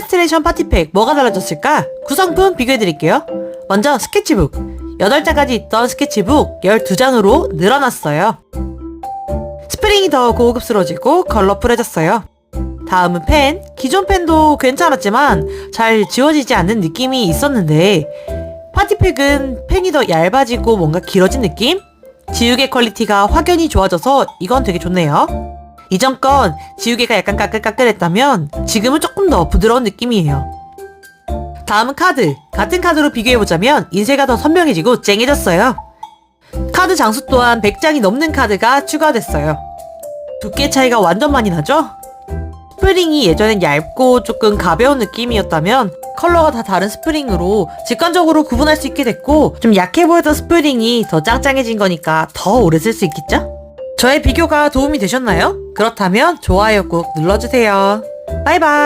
일러스트레이션 파티팩 뭐가 달라졌을까? 구성품 비교해드릴게요. 먼저 스케치북. 8장까지 있던 스케치북 12장으로 늘어났어요. 스프링이 더 고급스러워지고 컬러풀해졌어요. 다음은 펜. 기존 펜도 괜찮았지만 잘 지워지지 않는 느낌이 있었는데 파티팩은 펜이 더 얇아지고 뭔가 길어진 느낌? 지우개 퀄리티가 확연히 좋아져서 이건 되게 좋네요. 이전 건 지우개가 약간 까끌까끌했다면 지금은 조금 더 부드러운 느낌이에요. 다음은 카드. 같은 카드로 비교해보자면 인쇄가 더 선명해지고 쨍해졌어요. 카드 장수 또한 100장이 넘는 카드가 추가됐어요. 두께 차이가 완전 많이 나죠? 스프링이 예전엔 얇고 조금 가벼운 느낌이었다면 컬러가 다 다른 스프링으로 직관적으로 구분할 수 있게 됐고 좀 약해 보였던 스프링이 더 짱짱해진 거니까 더 오래 쓸 수 있겠죠? 저의 비교가 도움이 되셨나요? 그렇다면 좋아요 꼭 눌러주세요. 바이바이!